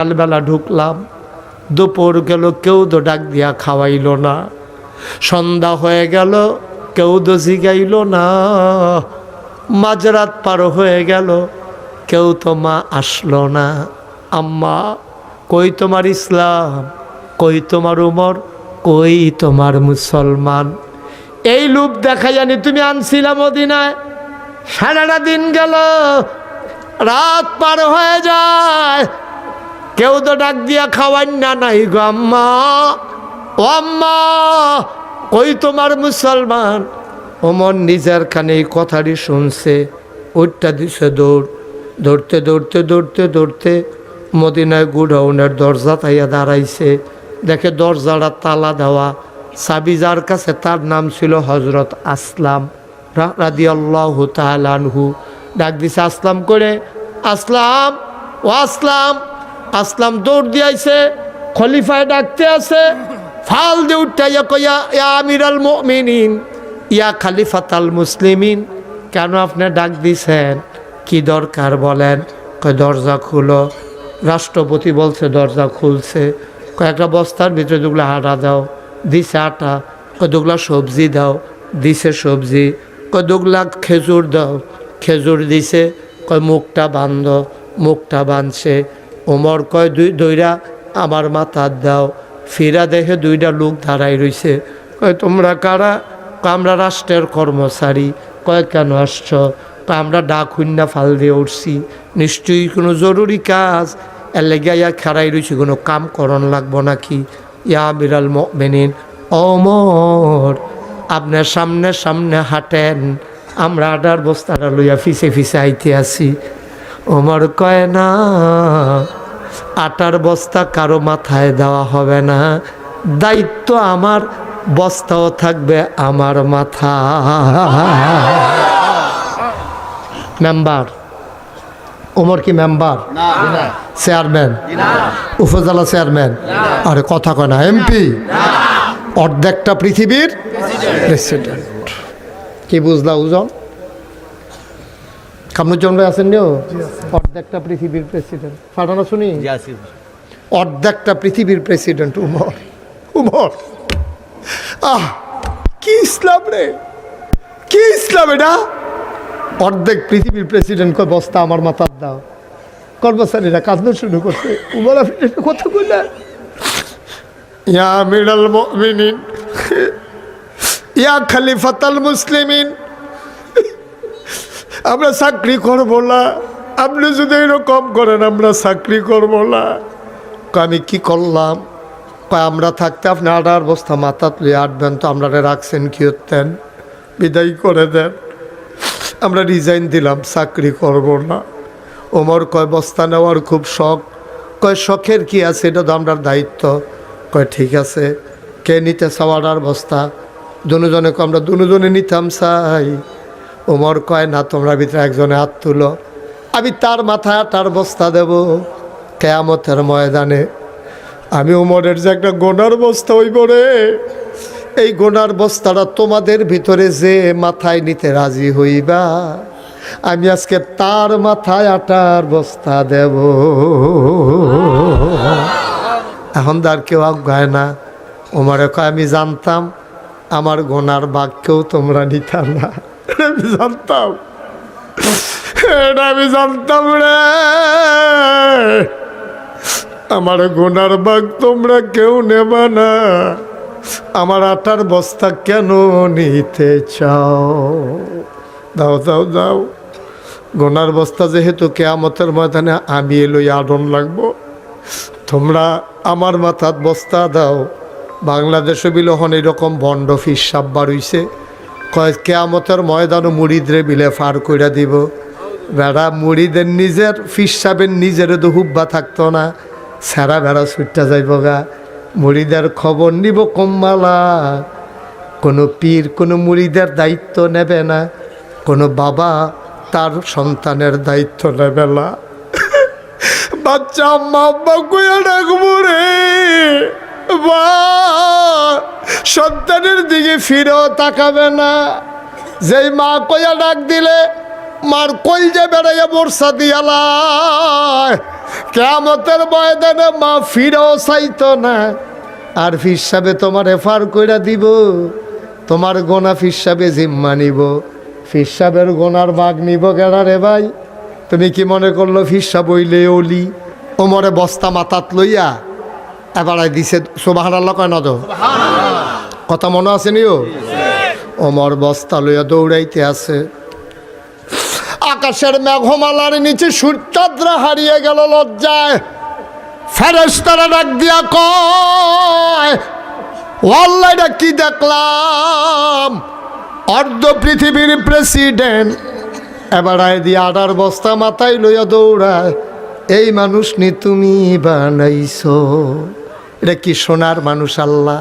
সকালবেলা ঢুকলাম, দুপুর গেল, কেউ তো ডাক দিয়া খাওয়াইল না। সন্ধ্যা হয়ে গেল, কেউ তো জিগাইল না। মাঝরাত পার হয়ে গেল, কেউ তো মা আসলো না। আম্মা, কই তোমার ইসলাম? কই তোমার উমর? কই তোমার মুসলমান? এই লুপ দেখা জানি তুমি আনছিলাম মদিনায়। সারাটা দিন গেল, রাত পার হয়ে যায়। কেউ তো ডাক দিয়া খাওয়ান না নাই গো আম্মা। ও আম্মা, কই তোমার মুসলমান? ওমর নিজের কানে এই কথাটি শুনছে ওইটা দিছে দৌড়। দৌড়তে দৌড়তে দৌড়তে দৌড়তে মদিনায় গুডাউনের দরজা তাইয়া দাঁড়াইছে। দেখে দরজাটা তালা দেওয়া। সাবি যার কাছে তার নাম ছিল হজরত আসলাম রাদি আল্লাহ তালানহু ডাক দিছে, আসলাম করে আসলাম, ও আসলাম। আসলাম, দৌড় দিয়াইছে খলিফায় ডাকতে আছে, ফাল দিয়ে উঠাইয়া কইয়া, ইয়া আমিরাল মুমিনিন, ইয়া খালিফাতাল মুসলিমিন। কেন আপনি ডাক দিছেন? কি দরকার বলেন? কয়, দরজা খুলো। রাষ্ট্রপতি বলছে, দরজা খুলছে। কয়েকটা বস্তার ভিতরে দুগুলো আটা দাও। দিছে আটা। কয়, দুগুলা সবজি দাও। দিছে সবজি। কয়, দুগুলা খেজুর দাও। খেজুর দিছে। কয়, মুখটা বান্ধ। মুখটা বাঁধছে ওমর কয়, দুই দইরা আমার মাথার দাও। ফিরা দেখে দুইটা লোক দাঁড়াই রইছে। কয়, তোমরা কারা? আমরা রাষ্ট্রের কর্মচারী। কয়, কেন আসছ? আমরা ডাক হুন্না ফাল দিয়ে উঠছি। নিশ্চয়ই কোনো জরুরি কাজ? এর লেগে ইয়া খেরাই রয়েছি কোনো কাম করণ লাগবো নাকি? ইয়া বিড়াল মেনিন অমর আপনার সামনে সামনে হাঁটেন। আমরা আডার বস্তাটা লইয়া ফিসে ফিসে আইতে আসি ওমর কয় না আটার বস্তা কারও মাথায় দেওয়া হবে না। দায়িত্ব আমার বস্তাও থাকবে আমার মাথা মেম্বার ওমর কি মেম্বার? চেয়ারম্যান? উপজেলা চেয়ারম্যান? আরে কথা কয় না এমপি? অর্ধেকটা পৃথিবীর প্রেসিডেন্ট কি বুঝলা ওজন কামরুজ্জামান ভাই আছেন নিও? অর্ধেকটা পৃথিবীর প্রেসিডেন্ট ফাটানো শুনি অর্ধেকটা পৃথিবীর প্রেসিডেন্ট উমর। উমর। আহ কি ইসলাম রে? কি ইসলাম এটা? অর্ধেক পৃথিবীর প্রেসিডেন্ট কয় বস্তা আমার মাথার দাও। কর্মচারীরা কাঁদতে শুরু করছে। উমর আপনি কথা বললেন। ইয়া মিরাল মুমিনিন। ইয়া খালিফাতাল মুসলিমিন। আমরা চাকরি করব না। আপনি যদি এরকম করেন, আমরা চাকরি করব না। আমি কি করলাম? কয়, আমরা থাকতে আপনি আটার বস্তা মাথা তুলে আটবেন তো আমরা রাখছেন, কি হতেন বিদায় করে দেন। আমরা রিজাইন দিলাম, চাকরি করব না। ওমর কয়, বস্তা নেওয়ার খুব শখ। কয়, শখের কি আছে? এটা তো আমরা দায়িত্ব। কয়, ঠিক আছে। কে নিতে চাওয়ার বস্তা। দুজনে আমরা দুজনে নিতাম, চাই। ওমর কয়, না, তোমরা ভিতরে একজনে হাত তুলো। আমি তার মাথায় তার বস্তা দেব কেয়ামতের ময়দানে। আমি ওমরের যে একটা গোনার বস্তা হইব রে। এই গোনার বস্তাটা তোমাদের ভিতরে যে মাথায় নিতে রাজি হইবা, আমি আজকে তার মাথায় আটার বস্তা দেব। এখন তার কেউ আজ্ঞায় না। ওমারে কয়, আমি জানতাম, আমার গোনার বাক্যও তোমরা নিতাম না। আমি জানতাম। এটা আমি জানতাম রে। আমার গোনার বাঘ তোমরা কেউ নেবা না। আমার আটার বস্তা কেন নিতে চাও? দাও দাও দাও। গোনার বস্তা যেহেতু কেয়ামতের ময়দানে আমি এলোই আডন লাগবো। তোমরা আমার মাথাত বস্তা দাও। বাংলাদেশে বিলহন এরকম ভণ্ড ফিস সাপ বাড়ইছে কয়, কেয়ামতের ময়দানও মুড়িদরে বিলে ফার কইরা দিব। বেড়া মুড়িদের নিজের, ফিস সাবের নিজের তো হুব্বা থাকতো না। সারা বেড়া ছুটটা যাইব গা। মুড়িদের খবর নিব কম্মালা। কোনো পীর, কোনো মুড়িদের দায়িত্ব নেবে না। কোনো বাবা তার সন্তানের দায়িত্ব নেবে না। বাচ্চা, আম্মা, আব্বা কইয়া ডাকবো রে। সন্তানের দিকে ফিরেও তাকাবে না। যেই মা কইয়া ডাক দিলে, মার কই যে বেড়াইয়া বর্ষা দিয়ালা কেমতের ময়দানে মা ফিরেও চাইতো না। আর ফিসাবে তোমার এফার কইরা দিব, তোমার গোনা ফিসাবে জিম্মা নিব। ফিসাবের গোনার বাঘ নিব কেনা রে ভাই? তুমি কি মনে করল ফিসা বইলে অলি? ওমরে বস্তা মাথাত লইয়া এবার দিছে সোবাহান আল্লাহ কয় না তো? কথা মনে আছে নিও? ওমর বস্তা লইয়া দৌড়াইতে আছে। আকাশের মেঘমালার নিচে সূর্যাদ্রা হারিয়ে গেল লজ্জায়। ফেরেস্তারা ডাক দিয়া কয় ওয়াল্লাইটা কি দেখলাম? অর্ধ পৃথিবীর প্রেসিডেন্ট। এবার দিয়ে আডার বস্তা মাথায় লইয়া দৌড়ায়, এই মানুষ নি তুমি বানাইছো। এটা কি সোনার মানুষ আল্লাহ?